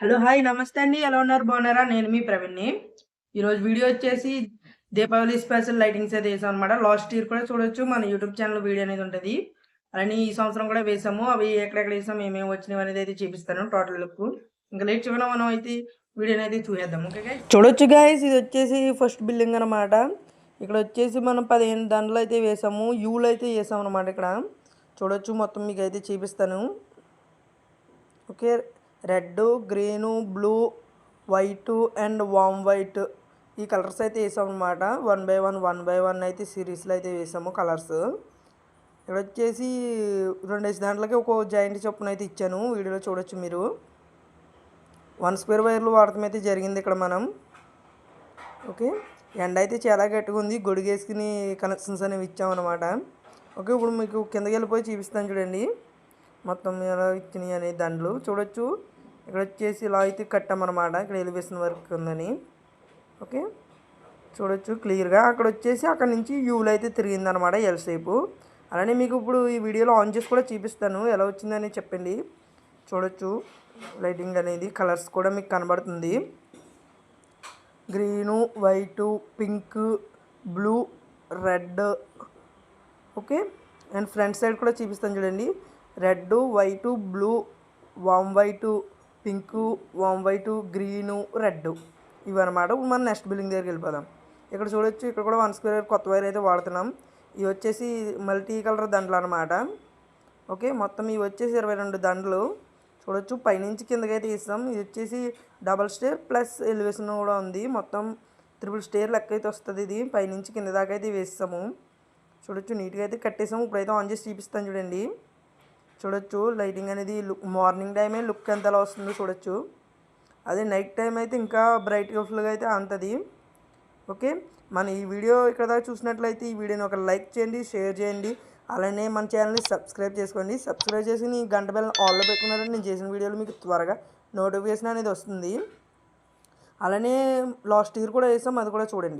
Hello hi నమస్తే అండి. ఎలా ఉన్నారు? బాగున్నారా? నేను మీ ప్రవీణ్ని. ఈరోజు వీడియో వచ్చేసి దీపావళి స్పెషల్ లైటింగ్స్ అయితే వేసాం అనమాట లాస్ట్ ఇయర్ కూడా చూడొచ్చు. మన యూట్యూబ్ ఛానల్ వీడియో అనేది ఉంటుంది. అలానే ఈ సంవత్సరం కూడా వేసాము. అవి ఎక్కడెక్కడ వేసాము ఏమేమి వచ్చినవి అనేది అయితే చూపిస్తాను టోటల్ లుక్ ఇంకా లేట్ చివరి మనం అయితే వీడియో అనేది చూసేద్దాం. ఓకే చూడొచ్చు గాయస్ ఇది వచ్చేసి ఫస్ట్ బిల్డింగ్ అనమాట ఇక్కడ వచ్చేసి మనం పదిహేను దండలు అయితే వేసాము. యూలు అయితే వేసాం అనమాట ఇక్కడ. చూడొచ్చు మొత్తం మీకు అయితే చూపిస్తాను. Okay red green blue white and warm white. ఈ కలర్స్ అయితే వేసాం అనమాట one by one one by one అయితే సిరీస్లో అయితే వేసాము కలర్స్. ఇక్కడ వచ్చేసి రెండేసి దాంట్లకి ఒక జాయింట్ చొప్పున అయితే ఇచ్చాను. వీడియోలో చూడొచ్చు మీరు. వన్ స్క్వేర్ వైర్లు వాడటం అయితే జరిగింది ఇక్కడ మనం. ఓకే. ఎండ అయితే చాలా గట్టిగా ఉంది. గొడుగేసుకుని కనెక్షన్స్ అనేవి ఇచ్చామన్నమాట. ఓకే ఇప్పుడు మీకు కిందకి వెళ్ళిపోయి చూపిస్తాను చూడండి. మొత్తం ఎలా ఇచ్చినాయి అనే దాంట్లో చూడొచ్చు. ఇక్కడ వచ్చేసి ఇలా అయితే కట్టామన్నమాట. ఇక్కడ ఎలివేషన్ వర్క్ ఉందని. ఓకే? చూడొచ్చు క్లియర్గా. అక్కడ వచ్చేసి అక్కడ నుంచి యూలు అయితే తిరిగిందనమాట ఎల్ షేపు అలానే మీకు ఇప్పుడు ఈ వీడియోలో ఆన్ చేసి కూడా చూపిస్తాను. ఎలా వచ్చిందని చెప్పండి. చూడొచ్చు. లైటింగ్ అనేది కలర్స్ కూడా మీకు కనబడుతుంది. Green white pink blue red okay? And front side కూడా చూపిస్తాను చూడండి. Red white blue warm white pink warm white green red ఇవన్నమాట. ఇప్పుడు మనం నెక్స్ట్ బిల్డింగ్ దగ్గరికి వెళ్ళిపోదాం. ఇక్కడ చూడొచ్చు ఇక్కడ కూడా వన్ స్క్వేర్ కొత్త వైర్ అయితే వాడుతున్నాం. ఇవి వచ్చేసి మల్టీ కలర్ దండలు అనమాట ఓకే మొత్తం ఇవి వచ్చేసి ఇరవై రెండు దండలు. చూడొచ్చు పైనుంచి కిందకి అయితే ఇస్తాం. ఇది వచ్చేసి డబల్ స్టేర్ ప్లస్ ఎలివేషన్ కూడా ఉంది. మొత్తం త్రిపుల్ స్టేర్ లెక్క అయితే వస్తుంది ఇది. పైనుంచి కింద దాకా అయితే వేస్తాము. చూడొచ్చు నీట్గా అయితే కట్టేసాము. ఇప్పుడైతే ఆన్ చేసి చూపిస్తాను చూడండి. చూడొచ్చు. లైటింగ్ అనేది లుక్ మార్నింగ్ టైమే లుక్ ఎంత అలా వస్తుందో చూడొచ్చు. అదే నైట్ టైం అయితే ఇంకా బ్రైట్గా ఫుల్గా అయితే అంతది ఓకే? మన ఈ వీడియో ఇక్కడ దాకా చూసినట్లయితే ఈ వీడియోని ఒక లైక్ చేయండి షేర్ చేయండి. అలానే మన ఛానల్ని సబ్స్క్రైబ్ చేసుకోండి. సబ్స్క్రైబ్ చేసి నీ గంట బెల్ ఆల్లో పెట్టుకున్నారని నేను చేసిన వీడియోలు మీకు త్వరగా నోటిఫికేషన్ అనేది వస్తుంది. అలానే లాస్ట్ ఇయర్ కూడా వేసాం అది కూడా చూడండి.